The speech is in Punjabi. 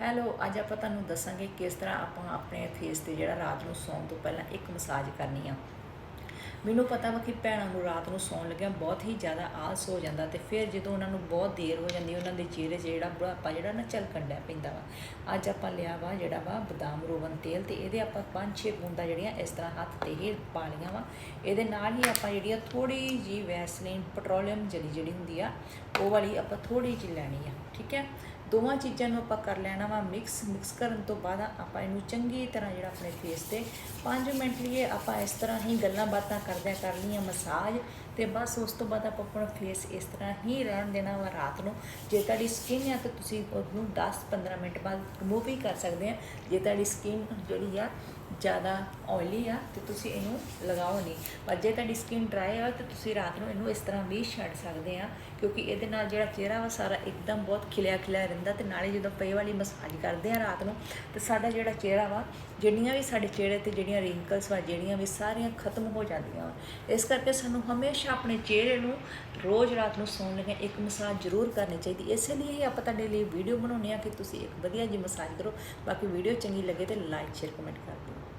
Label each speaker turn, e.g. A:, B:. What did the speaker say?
A: ਹੈਲੋ ਅੱਜ ਆਪਾਂ ਤੁਹਾਨੂੰ ਦੱਸਾਂਗੇ ਕਿਸ ਤਰ੍ਹਾਂ ਆਪਾਂ ਆਪਣੇ ਫੇਸ ਤੇ ਜਿਹੜਾ ਰਾਤ ਨੂੰ ਸੌਣ ਤੋਂ ਪਹਿਲਾਂ ਇੱਕ ਮਸਾਜ ਕਰਨੀ ਆ। ਮੈਨੂੰ ਪਤਾ ਵਾ ਕਿ ਭੈਣਾਂ ਨੂੰ ਰਾਤ ਨੂੰ ਸੌਣ ਲੱਗਿਆ ਬਹੁਤ ਹੀ ਜ਼ਿਆਦਾ ਆਲਸ ਹੋ ਜਾਂਦਾ ਤੇ ਫਿਰ ਜਦੋਂ ਉਹਨਾਂ ਨੂੰ ਬਹੁਤ ਦੇਰ ਹੋ ਜਾਂਦੀ, ਉਹਨਾਂ ਦੇ ਚਿਹਰੇ 'ਚ ਜਿਹੜਾ ਬੁਢਾਪਾ, ਜਿਹੜਾ ਨਾ ਝਲਕਣ ਡਿਆ ਪੈਂਦਾ ਵਾ। ਅੱਜ ਆਪਾਂ ਲਿਆ ਵਾ ਜਿਹੜਾ ਵਾ ਬਦਾਮ ਰੋਗਨ ਤੇਲ ਤੇ ਇਹਦੇ ਆਪਾਂ ਪੰਜ ਛੇ ਬੂੰਦਾਂ ਜਿਹੜੀਆਂ ਇਸ ਤਰ੍ਹਾਂ ਹੱਥ ਤੇ ਹੀ ਪਾ ਲਈਆਂ ਵਾ। ਇਹਦੇ ਨਾਲ ਹੀ ਆਪਾਂ ਜਿਹੜੀ ਆ ਥੋੜੀ ਜੀ ਵੈਸਲੀਨ ਪੈਟਰੋਲੀਅਮ ਜਲੀ ਜਿਹੜੀ ਹੁੰਦੀ ਆ, ਉਹ ਵਾਲੀ ਆਪਾਂ ਥੋੜੀ ਜਿਹੀ ਲੈਣੀ ਆ, ਠੀਕ ਹੈ? ਦੋਵਾਂ ਚੀਜ਼ਾਂ ਨੂੰ ਆਪਾਂ ਕਰ ਲੈਣਾ ਵਾ ਮਿਕਸ ਮਿਕਸ ਕਰਨ ਤੋਂ ਬਾਅਦ ਆਪਾਂ ਇਹਨੂੰ ਚੰਗੀ ਤਰ੍ਹਾਂ ਜਿਹੜਾ ਆਪਣੇ ਫੇਸ ਤੇ 5 ਮਿੰਟ ਲਈ ਆਪਾਂ ਇਸ ਤਰ੍ਹਾਂ ਹੀ ਗੱਲਾਂ ਬਾਤਾਂ ਕਰਦਿਆਂ ਕਰ ਲਈਆਂ ਮਸਾਜ ਤੇ ਬਸ ਉਸ ਤੋਂ ਬਾਅਦ ਆਪਾਂ ਆਪਣਾ ਫੇਸ ਇਸ ਤਰ੍ਹਾਂ ਹੀ ਰਹਿਣ ਦੇਣਾ ਵਾ ਰਾਤ ਨੂੰ। ਜੇ ਤੁਹਾਡੀ ਸਕਿਨ ਆ ਤਾਂ ਤੁਸੀਂ ਉਹਨੂੰ 10-15 ਮਿੰਟ ਬਾਅਦ ਰਿਮੂਵ ਵੀ ਕਰ ਸਕਦੇ ਆ। ਜੇ ਤੁਹਾਡੀ ਸਕਿਨ ਜਿਹੜੀ ਆ ਜ਼ਿਆਦਾ ਆਇਲੀ ਆ ਤੇ ਤੁਸੀਂ ਇਹਨੂੰ ਲਗਾਓ ਨਹੀਂ। ਪਰ ਜੇ ਤੁਹਾਡੀ ਸਕਿਨ ਡਰਾਈ ਆ ਤਾਂ ਤੁਸੀਂ ਰਾਤ ਨੂੰ ਇਹਨੂੰ ਇਸ ਤਰ੍ਹਾਂ ਵੀ ਛੱਡ ਸਕਦੇ ਆ ਕਿਉਂਕਿ ਇਹਦੇ ਨਾਲ ਜਿਹੜਾ ਚਿਹਰਾ ਵਾ ਸਾਰਾ ਇੱਕਦਮ ਬਹੁਤ ਖਿਲਿਆ ਖਿਲਿਆ ਰਹਿੰਦਾ ਤੇ ਨਾਲੇ ਜਦੋਂ ਪਏ ਵਾਲੀ ਮਸਾਜ ਕਰਦੇ ਆ ਰਾਤ ਨੂੰ, ਤੇ ਸਾਡਾ ਜਿਹੜਾ ਚਿਹਰਾ ਵਾ, ਜਿੰਨੀਆਂ ਵੀ ਸਾਡੇ ਚਿਹਰੇ ਤੇ ਜਿਹੜੀਆਂ ਰਿੰਕਲਸ ਵਾ, ਜਿਹੜੀਆਂ ਵੀ ਸਾਰੀਆਂ ਖਤਮ ਹੋ ਜਾਂਦੀਆਂ ਵਾ। ਇਸ ਕਰਕੇ ਸਾਨੂੰ ਹਮੇਸ਼ਾ ਆਪਣੇ ਚਿਹਰੇ ਨੂੰ ਰੋਜ਼ ਰਾਤ ਨੂੰ ਸੌਣ ਲੱਗੇ ਇੱਕ ਮਸਾਜ ਜ਼ਰੂਰ ਕਰਨੀ ਚਾਹੀਦੀ। ਇਸੇ ਲਈ ਹੀ ਆਪਾਂ ਤੁਹਾਡੇ ਲਈ ਵੀਡੀਓ ਬਣਾਉਂਦੇ ਆ ਕਿ ਤੁਸੀਂ ਇੱਕ ਵਧੀਆ ਜਿਹੀ ਮਸਾਜ ਕਰੋ। ਬਾਕੀ ਵੀਡੀਓ ਚੰਗੀ ਲੱਗੇ ਤੇ ਲਾਈਕ ਸ਼ੇਅਰ ਕਮੈਂਟ ਕਰ ਦਿਓ।